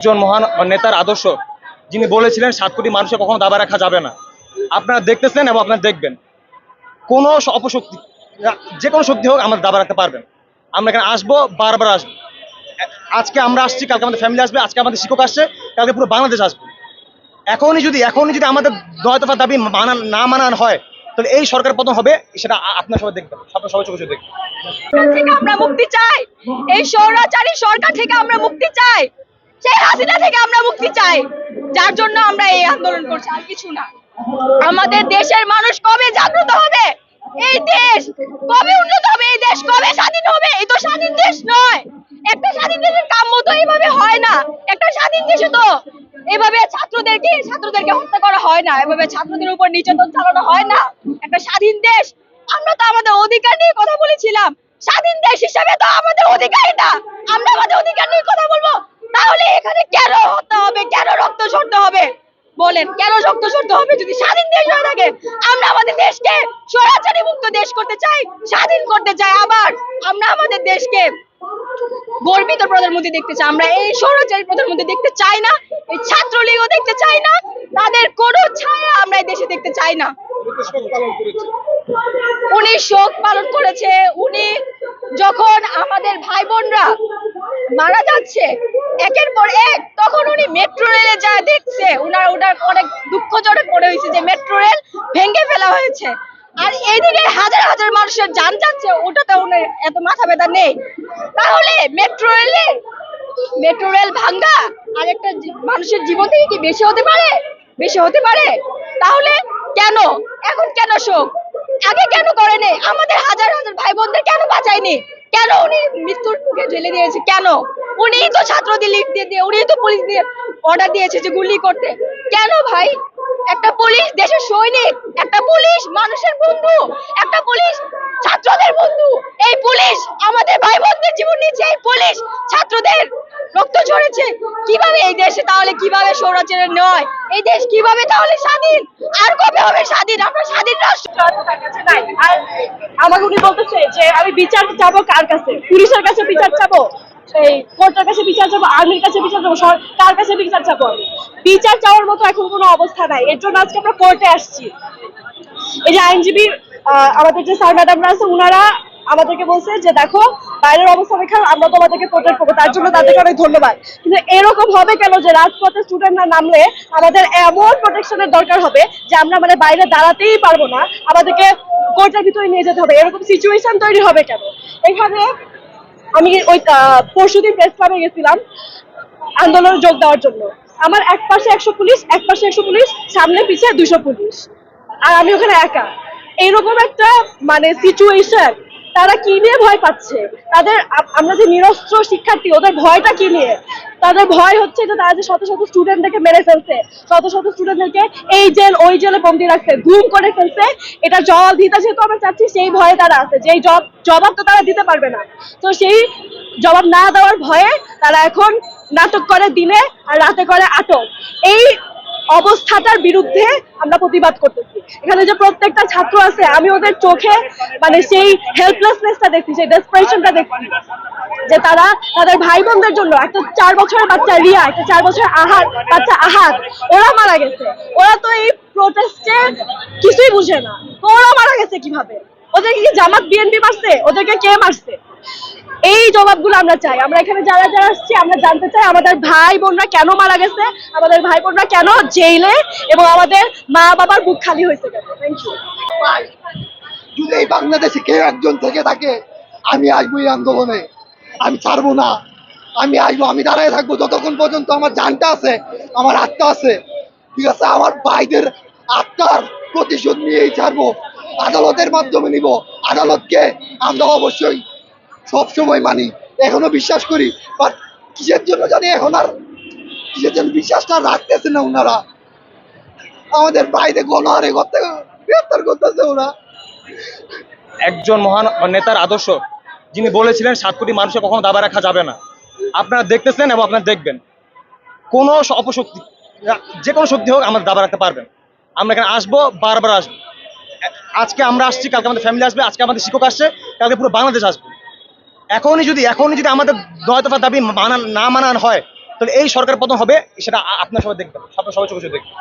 একজন মহান নেতার আদর্শ, যিনি বলেছিলেন, সাত কোটি মানুষের কখনো দাবা রাখা যাবে না। আপনারা দেখতেছেন এবং আপনারা দেখবেন। কোনো অপশক্তি, যে কোনো শক্তি হোক আমাদের দাবা রাখতে পারবেন। আমরা এখানে আসব, বারবার আসব। আজকে আমরা আসছি, কালকে আমাদের ফ্যামিলি আসবে, আজকে আমাদের শিক্ষক আসছে, কালকে পুরো বাংলাদেশ আসবে। এখনই যদি এখনই যদি আমাদের নয় দফা দাবি মানা, না মানান হয়, তাহলে এই সরকার পতন হবে, সেটা আপনার সবাই দেখবেন। আপনার সবাই চোখে দেখবেন। আমরা মুক্তি চাই এই স্বৈরাচারী সরকার থেকে আমরা মুক্তি চাই। সেই থেকে আমরা মুক্তি চাই, যার জন্য আমরা এই আন্দোলন করছি, আর কিছু না। আমাদের দেশের মানুষ কবে জাগ্রত হবে? এই দেশ কবে উন্নত হবে? এই দেশ কবে স্বাধীন হবে? এই তো স্বাধীন দেশ নয়। একটা স্বাধীন দেশের কাম্য তো এইভাবে হয় না। একটা স্বাধীন দেশে তো এভাবে ছাত্রদেরকে ছাত্রদেরকে হত্যা করা হয় না। এভাবে ছাত্রদের উপর নির্যাতন চালানো হয় না। একটা স্বাধীন দেশ, আমরা তো আমাদের অধিকার নিয়ে কথা বলেছিলাম। স্বাধীন দেশ হিসেবে তো আমাদের অধিকার না। আমরা আমাদের অধিকার নিয়ে কথা বলব তাহলে এখানে কেন হত্যা হবে? কেন রক্ত ঝরতে হবে? বলেন কেন রক্ত ঝরতে হবে? যদি স্বাধীন দেশ হয়ে থাকে আমরা আমাদের দেশকে স্বৈরাচারী মুক্ত দেশ করতে চাই স্বাধীন করতে চাই আবার। আমরা আমাদের দেশকে গর্বিত প্রধানমন্ত্রী দেখতে চাই। আমরা এই স্বৈরাচারী প্রধানমন্ত্রী দেখতে চাই না এই ছাত্রলীগও দেখতে চাই না তাদের কোনো ছায়া আমরা এই দেশে দেখতে চাই না। উনি শোক পালন করেছে। উনি যখন আমাদের ভাই বোনরা মারা যাচ্ছে। একের পর এক, তখন উনি মেট্রো রেলে যা দেখছে, উনার ওনার অনেক দুঃখজনক মনে হয়েছে যে মেট্রো রেল ভেঙে ফেলা হয়েছে। আর এইদিকে হাজার হাজার মানুষের যান যাচ্ছে, ওটাতে উনার এত মাথা ব্যথা নেই। তাহলে মেট্রো রেলে মেট্রো রেল ভাঙ্গা, আর একটা মানুষের জীবন থেকে কি বেশি হতে পারে? বেশি হতে পারে? তাহলে কেন? এখন কেন শোক? আগে কেন করেনি আমাদের হাজার হাজার ভাই বোনদের কেন বাঁচায়নি? কেন উনি মৃত্যুর মুখে ঠেলে দিয়েছে? কেন? উনিই তো ছাত্রদের লিড দিয়ে দিয়ে উনিই তো পুলিশ দিয়ে অর্ডার দিয়েছে যে গুলি করতে। কেন ভাই? একটা পুলিশ দেশের সৈনিক, একটা পুলিশ মানুষের বন্ধু, একটা পুলিশ ছাত্রদের বন্ধু। এই পুলিশ আমাদের ভাই বোনদের জীবন নিচ্ছে এই পুলিশ ছাত্রদের রক্ত ঝরেছে। কীভাবে এই দেশে তাহলে কীভাবে সৌরাচারের নয় এই দেশ কীভাবে তাহলে স্বাধীন? আর কবে হবে স্বাধীন? আমরা স্বাধীন রাষ্ট্র নাই আমাকে উনি বলতেছে যে, আমি বিচার চাবো কার কাছে? পুলিশের কাছে বিচার চাবো? এই কোর্টের কাছে বিচার চাবো? আর্মির কাছে বিচার চাবো? কার কাছে বিচার চাবো আমি? বিচার চাওয়ার মতো এখন কোনো অবস্থা নাই। এর জন্য আজকে আমরা কোর্টে আসছি। এই যে আইনজীবী আমাদের যে স্যার, ম্যাডামরা আছে ওনারা আমাদেরকে বলছে যে দেখো, বাইরের অবস্থা দেখে আমরা তোমাদেরকে প্রোটেক্ট করব। তার জন্য তাদেরকে অনেক ধন্যবাদ। কিন্তু এরকম হবে কেন যে রাজপথে স্টুডেন্টরা নামলে আমাদের এমন প্রোটেকশনের দরকার হবে যে আমরা মানে বাইরে দাঁড়াতেই পারব না, আমাদেরকে কোর্টের ভিতরে নিয়ে যেতে হবে। এরকম সিচুয়েশন তৈরি হবে কেন? এখানে আমি ওই পরশুদিন প্রেস ক্লাবে গেছিলাম আন্দোলনে যোগ দেওয়ার জন্য। আমার এক পাশে একশো পুলিশ, এক পাশে একশো পুলিশ, সামনে পিছিয়ে দুশো পুলিশ। আর আমি ওখানে একা। এইরকম একটা মানে সিচুয়েশন তারা কি নিয়ে ভয় পাচ্ছে? তাদের আমরা যে নিরস্ত্র শিক্ষার্থী, ওদের ভয়টা কি নিয়ে? তাদের ভয় হচ্ছে যে তারা যে শত শত স্টুডেন্টদেরকে মেরে ফেলছে, শত শত স্টুডেন্টদেরকে এই জেল, ওই জেলে বন্দি রাখছে, গুম করে ফেলছে। এটা জবাব দিতে যেহেতু আমরা চাচ্ছি, সেই ভয়ে তারা আছে, যেই জব, জবাব তো তারা দিতে পারবে না। তো সেই জবাব না দেওয়ার ভয়ে তারা এখন নাটক করে দিনে আর রাতে করে আটক। এই অবস্থাটার বিরুদ্ধে আমরা প্রতিবাদ করতেছি। এখানে যে প্রত্যেকটা ছাত্র আছে, আমি ওদের চোখে মানে সেই হেল্পলেসনেসটা দেখছি, সেই ডেসপারেশনটা দেখছি। যে তারা তাদের ভাই বোনদের জন্য একটা চার বছরের বাচ্চা রিয়া একটা চার বছরের আহার, বাচ্চা আহার, ওরা মারা গেছে। ওরা তো এই প্রোটেস্টে কিছুই বুঝে না। তো ওরা মারা গেছে কীভাবে? ওদেরকে কি জামাত বিএনপি মারছে? ওদেরকে কে মারছে? এই জবাবগুলো আমরা চাই। আমরা এখানে যারা যারা আসছি, আমরা জানতে চাই আমাদের ভাই বোনরা কেন মারা গেছে, আমাদের ভাই বোনরা কেন জেলে এবং আমাদের মা বাবার বুক খালি হয়েছে যদি এই বাংলাদেশে কেউ একজন থেকে থাকে, আমি আসব এই আন্দোলনে। আমি ছাড়বো না। আমি আসব, আমি দাঁড়ায় থাকব যতক্ষণ পর্যন্ত আমার জানটা আছে, আমার আত্মা আছে। ঠিক আছে, আমার ভাইদের আত্মার প্রতিশোধ নিয়েই ছাড়বো। আদালতের মাধ্যমে নিব। আদালতকে আমরা অবশ্যই সব সময় মানি। এখনও বিশ্বাস করি বাট কিসের জন্য জানি এখন আর কিসের জন্য বিশ্বাসটা রাখতেছে না ওনারা আমাদের বাইরে গণহারে করতে গ্রেপ্তার করতেছে ওরা। একজন মহান নেতার আদর্শ, যিনি বলেছিলেন, সাত কোটি মানুষের কখনো দাবা রাখা যাবে না। আপনারা দেখতেছেন এবং আপনারা দেখবেন। কোনো অপশক্তি, যে কোনো শক্তি হোক আমাদের দাবা রাখতে পারবেন। আমরা এখানে আসব, বারবার আসব। আজকে আমরা আসছি, কালকে আমাদের ফ্যামিলি আসবে, আজকে আমাদের শিক্ষক আসছে, কালকে পুরো বাংলাদেশ আসবে। এখনই যদি এখনই যদি আমাদের দয় দফা দাবি মানা না মানান হয়, তাহলে এই সরকার পতন হবে, সেটা আপনার সবাই দেখবেন। আপনার সবাই চোখে দেখবেন।